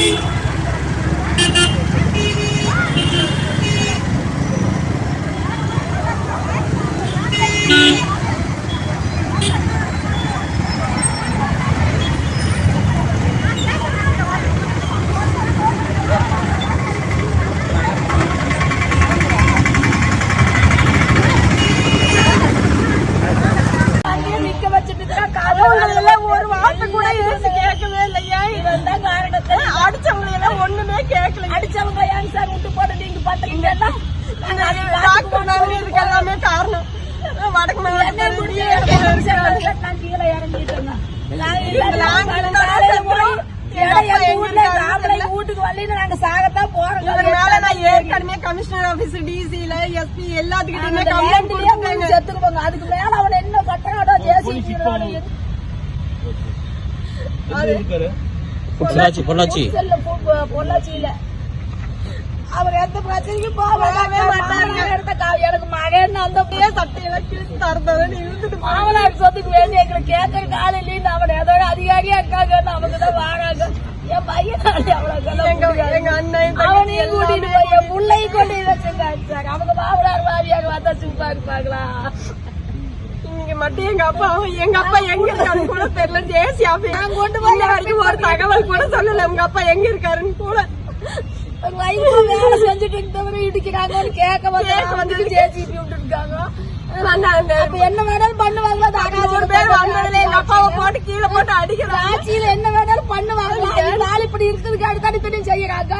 Thank you. வார்த்தை கூட ஏசு கேட்கவே இல்லையா? இதுதான் காரணத்தை. அடிச்சவங்க எல்லாம் ஒண்ணுமே கேட்கல. அடிச்சவங்க ஏன் சார் விட்டு போட்டு நீங்க பண்றீங்க எல்லாம் இதுக்கு எல்லாமே காரணம். வடக்கு நான் கீழே இறங்கிட்டு இருந்தேன். நான் இல்ல, காலையில போய் இடையில ஊர்ல காவலை வீட்டுக்கு வரலைன்னு நாங்க சாகத்தான் போறோம். மேல நான் ஏற்கனவே கமிஷனர் ஆபீஸ் டிசில எஸ்பி எல்லாத்துக்கிட்டயுமே கம்ப்ளைண்ட் கொடுத்துட்டேங்க. செத்துக்கு போங்க அதுக்கு மேல அவன் என்ன பட்டனாடோ ஜேசிபி பொள்ளாச்சி பொள்ளாச்சி. பொள்ளாச்சியில. அவர் எந்த பிரச்சனைக்கும் போகவே மாட்டாங்க எடுத்த கா- எனக்கு மகன் அந்த அப்படியே சட்டையெல்லாம் கிழிச்சு தரதவன் இழுத்துட்டு போ. மாமனார் சொத்துக்கு வேண்டி எங்களை கேட்கறதுக்கு ஆள் இல்லைன்னு அவன் ஏதோ அதிகாரியா இருக்காங்கன்னு அவங்க தான் வாராங்க. என் பையன் அவ்வளவு எங்க எங்க அண்ணன் அவனையும் கூட்டிட்டு போய் என் பிள்ளையும் கொண்டு வச்சிருக்காங்க அவங்க மாமனார் மாமியாக பார்த்தா சும்மா இருப்பாங்களா? மட்டும் எங்க அப்பா எங்க அப்பா எங்க இருக்காருன்னு கூட தெரியல. ஜேசி கொண்டு போய் வரைக்கும் ஒரு தகவல் கூட சொல்லல. உங்க அப்பா எங்க இருக்காருன்னு கூட. வேலை செஞ்சுட்டு இருந்தவரை இடிக்கிறாங்கன்னு கேட்க வந்து கேட்க வந்து ஜேசிபி விட்டுருக்காங்க. நான் அந்த அப்ப என்ன வேணாலும் பண்ணுவாங்க அது நூறு அனாதை பேர் வந்ததுல எங்க அப்பாவை போட்டு கீழே போட்டு அடிக்கிறாங்க. ஆட்சியில என்ன வேணாலும் பண்ணுவாங்க இந்த ஆள் இப்படி இருக்கிறதுக்கு அடுத்தடி தண்ணி செய்யறாங்க.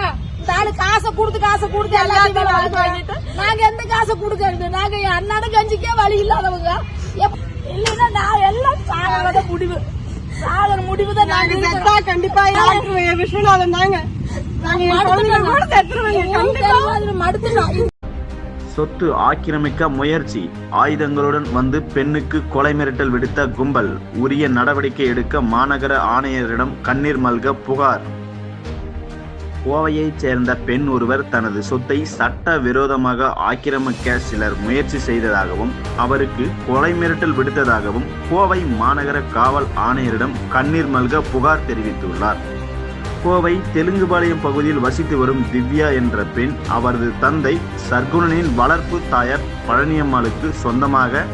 ஆளு காசை கொடுத்து காசை கொடுத்து எல்லாத்தையும். நாங்க எந்த காசை கொடுக்கறது? நாங்க அண்ணாட கஞ்சிக்கே வழி இல்லாதவங்க. இல்லைன்னா நான் எல்லாம் சாகத முடிவு. சாகர முடிவு தான் நாங்க நாங்க செத்தா கண்டிப்பா டாக்டர் விஸ்வநாதன் தாங்க. நாங்க என் குழந்தைங்க கூட செத்துருவாங்க கண்டிப்பா. மடுத்துட்டோம். சொத்து ஆக்கிரமிக்க முயற்சி. ஆயுதங்களுடன் வந்து பெண்ணுக்கு கொலை மிரட்டல் விடுத்த கும்பல். உரிய நடவடிக்கை எடுக்க மாநகர ஆணையரிடம் கண்ணீர் மல்க புகார். கோவையைச் சேர்ந்த பெண் ஒருவர் தனது சொத்தை சட்ட விரோதமாக ஆக்கிரமிக்க சிலர் முயற்சி செய்ததாகவும் அவருக்கு கொலை மிரட்டல் விடுத்ததாகவும் கோவை மாநகர காவல் ஆணையரிடம் கண்ணீர் மல்க புகார் தெரிவித்துள்ளார். கோவை தெலுங்குபாளையம் பகுதியில் வசித்து வரும் திவ்யா என்ற பெண் அவரது தந்தை சர்க்குணனின் வளர்ப்பு தாயார் பழனியம்மாளுக்கு சொந்தமாக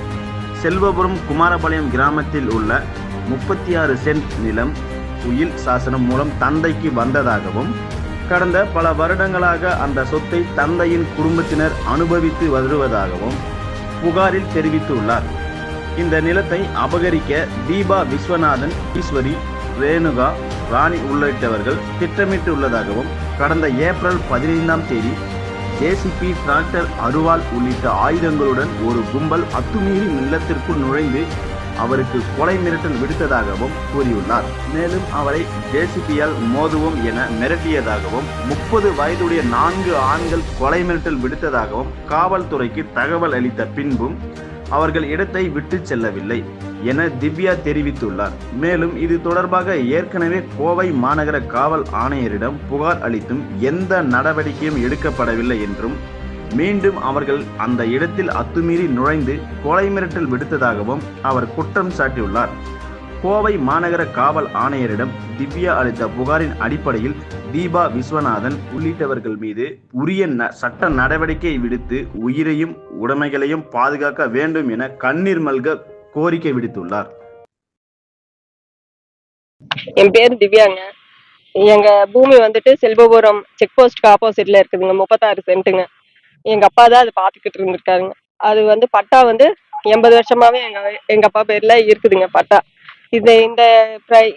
செல்வபுரம் குமாரபாளையம் கிராமத்தில் உள்ள முப்பத்தி ஆறு சென்ட் நிலம் உயில் சாசனம் மூலம் தந்தைக்கு வந்ததாகவும் கடந்த பல வருடங்களாக அந்த சொத்தை தந்தையின் குடும்பத்தினர் அனுபவித்து வருவதாகவும் புகாரில் தெரிவித்துள்ளார். இந்த நிலத்தை அபகரிக்க தீபா விஸ்வநாதன் ஈஸ்வரி ரேணுகா ராணி உள்ளிட்டவர்கள் திட்டமிட்டுள்ளதாகவும் கடந்த ஏப்ரல் பதினைந்தாம் தேதி ஜேசிபி டிராக்டர் அருவாள் உள்ளிட்ட ஆயுதங்களுடன் ஒரு கும்பல் அத்துமீறி நிலத்திற்குள் நுழைந்து அவருக்கு கொலை மிரட்டல் விடுத்ததாகவும் கூறியுள்ளார். மேலும் அவரை ஜேசிபியால் மோதுவோம் என மிரட்டியதாகவும் முப்பது வயதுடைய நான்கு ஆண்கள் கொலை மிரட்டல் விடுத்ததாகவும் காவல்துறைக்கு தகவல் அளித்த பின்பும் அவர்கள் இடத்தை விட்டு செல்லவில்லை என திவ்யா தெரிவித்துள்ளார். மேலும் இது தொடர்பாக ஏற்கனவே கோவை மாநகர காவல் ஆணையரிடம் புகார் அளித்தும் எந்த நடவடிக்கையும் எடுக்கப்படவில்லை என்றும் மீண்டும் அவர்கள் அந்த இடத்தில் அத்துமீறி நுழைந்து கொலை மிரட்டல் விடுத்ததாகவும் அவர் குற்றம் சாட்டியுள்ளார். கோவை மாநகர காவல் ஆணையரிடம் திவ்யா அளித்த புகாரின் அடிப்படையில் தீபா விஸ்வநாதன் உள்ளிட்டவர்கள் மீது உரிய சட்ட நடவடிக்கை விடுத்து உயிரையும் உடைமைகளையும் பாதுகாக்க வேண்டும் என கண்ணீர் மல்க கோரிக்கை விடுத்துள்ளார். என் பேர் திவ்யாங்க. எங்க பூமி வந்துட்டு செல்வபுரம் செக் போஸ்ட்க்கு ஆப்போசிட்ல இருக்குதுங்க முப்பத்தாறு சென்ட்டுங்க எங்க அப்பா தான் அது பாத்துக்கிட்டு இருந்திருக்காருங்க. அது வந்து பட்டா வந்து எண்பது வருஷமாவே எங்க எங்க அப்பா பேர்ல இருக்குதுங்க பட்டா. இந்த இந்த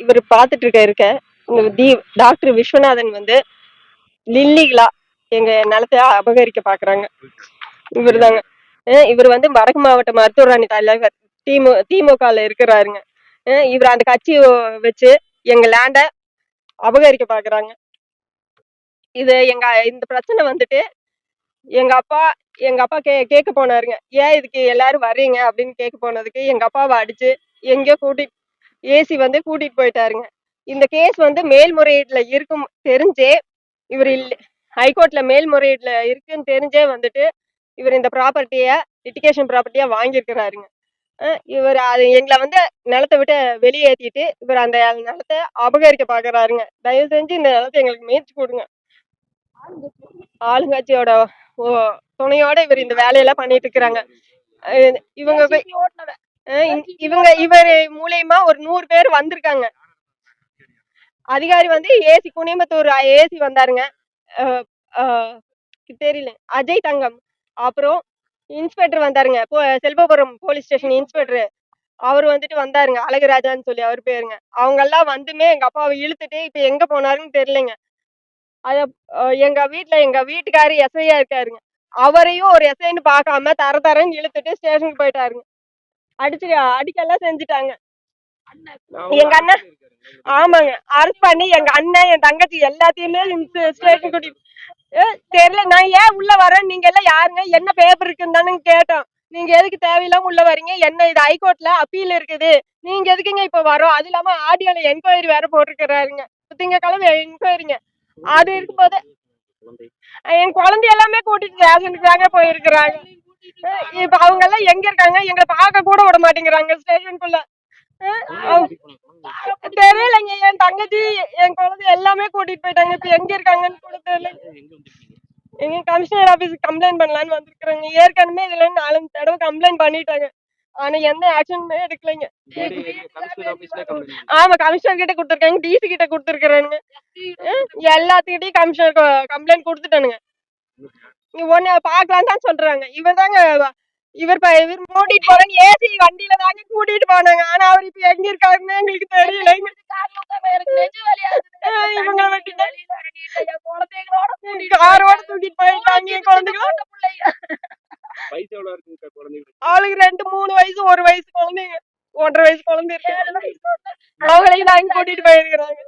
இவர் பாத்துட்டு இருக்க இருக்க இந்த தி டாக்டர் விஸ்வநாதன் வந்து லில்லிகளா எங்க நிலத்தை அபகரிக்க பாக்குறாங்க இவர் தாங்க இவர் வந்து வடக்கு மாவட்ட மருத்துவராணி தலைவர் திமு திமுகல இருக்கிறாருங்க. இவர் அந்த கட்சி வச்சு எங்க லேண்ட அபகரிக்க பாக்குறாங்க இது எங்க இந்த பிரச்சனை வந்துட்டு எங்க அப்பா எங்க அப்பா கே கேட்க போனாருங்க. ஏன் இதுக்கு எல்லாரும் வர்றீங்க? அப்படின்னு கேட்க போனதுக்கு எங்க அப்பாவை அடிச்சு எங்கேயோ கூட்டிட்டு ஏசி வந்து கூட்டிட்டு போயிட்டாருங்க. இந்த கேஸ் வந்து மேல்முறையீட்டுல இருக்கும் தெரிஞ்சே இவர் இல்ல ஹைகோர்ட்ல மேல்முறையீட்டுல இருக்குன்னு தெரிஞ்சே வந்துட்டு இவர் இந்த ப்ராப்பர்ட்டிய லிட்டிகேஷன் ப்ராப்பர்ட்டியா வாங்கியிருக்கிறாருங்க. இவர் அது எங்களை வந்து நிலத்தை விட்டு வெளியேற்றிட்டு இவர் அந்த நிலத்தை அபகரிக்க பாக்குறாருங்க. தயவு செஞ்சு இந்த நிலத்தை எங்களுக்கு மீட்சி கொடுங்க. ஆளுங்கட்சியோட துணையோட இவர் இந்த வேலையெல்லாம் பண்ணிட்டு இருக்கிறாங்க இவங்க இவங்க இவர் மூலியமா ஒரு நூறு பேர் வந்திருக்காங்க. அதிகாரி வந்து ஏசி குனியம்புத்தூர் ஏசி வந்தாருங்க. தெரியல. அஜய் தங்கம். அப்புறம் inspector வந்தாருங்க. Selvapuram police station inspector. அவர் வந்துட்டு வந்தாருங்க. அழகுராஜான்னு சொல்லி அவர் பேருங்க. அவங்க எல்லாம் வந்துமே எங்க அப்பாவை இழுத்துட்டு இப்ப எங்க போனாருன்னு தெரியலங்க. அத எங்க வீட்ல எங்க வீட்டுக்காரு எஸ்ஐயா இருக்காருங்க. அவரையும் ஒரு எஸ்ஐன்னு பார்க்காம தர தரன்னு இழுத்துட்டு ஸ்டேஷனுக்கு போயிட்டாருங்க. அடிச்சு அடிக்கெல்லாம் செஞ்சுட்டாங்க. எங்க அண்ணன் ஆமாங்க. அரெஸ்ட் பண்ணி எங்க அண்ணன் என் தங்கச்சி எல்லாத்தையுமே ஸ்டேஷன் கூட்டி ஏ, தெரியல. நான் ஏன் உள்ள வரேன்? நீங்க எல்லாம் யாருங்க? என்ன பேப்பர் இருக்குன்னு தானே கேட்டோம். நீங்க எதுக்கு தேவையில்லாம உள்ள வரீங்க? என்ன இது ஹைகோர்ட்ல அப்பீல் இருக்குது. நீங்க எதுக்குங்க இப்ப வரோம்? அது இல்லாம ஆடியோல என்கொயரி வேற போட்டிருக்கிறாருங்க. திங்கக்கிழமை என்கொயரிங்க அது இருக்கும்போது என் குழந்தை எல்லாமே கூட்டிட்டு ஸ்டேஷனுக்கு தாங்க போயிருக்கிறாங்க. இப்ப அவங்க எல்லாம் எங்க இருக்காங்க? எங்களை பார்க்க கூட விட மாட்டேங்கிறாங்க ஸ்டேஷனுக்குள்ள. தெரியலைங்க என் தங்கச்சி என் குழந்தை எல்லாமே கூட்டிட்டு போயிட்டாங்க. இப்ப எங்க இருக்காங்கன்னு கூட தெரியல. எங்க கமிஷனர் ஆபீஸ்க்கு கம்ப்ளைண்ட் பண்ணலாம்னு வந்திருக்கிறேங்க. ஏற்கனவே இதுல நாலஞ்சு தடவை கம்ப்ளைண்ட் பண்ணிட்டாங்க. ஆனா எந்த ஆக்ஷனுமே எடுக்கலைங்க. ஆமா கமிஷனர் கிட்ட கொடுத்துருக்காங்க டிசி கிட்ட கொடுத்துருக்கானுங்க எல்லாத்துக்கிட்டையும் கமிஷனர் கம்ப்ளைண்ட் கொடுத்துட்டானுங்க. ஒன்னு பாக்கலாம் தான் சொல்றாங்க. இவர் தாங்க இவர் இவர் கூட்டிட்டு போறேன்னு ஏசி வண்டியில தாங்க கூட்டிட்டு போனாங்க. ஆனா அவர் இப்ப எங்க இருக்காருன்னு எங்களுக்கு தெரியலைங்க. அஹ் இவங்க காரோட தூக்கிட்டு போயிட்டாங்க என் குழந்தைங்கள வயசு எவ்வளவு இருக்குங்க குழந்தைங்களுக்கு ஆளுக்கு ரெண்டு மூணு வயசு ஒரு வயசு குழந்தைங்க ஒன்றரை வயசு குழந்தை இருக்கு. அவங்களையும் நாங்க கூட்டிட்டு போயிருக்கிறாங்க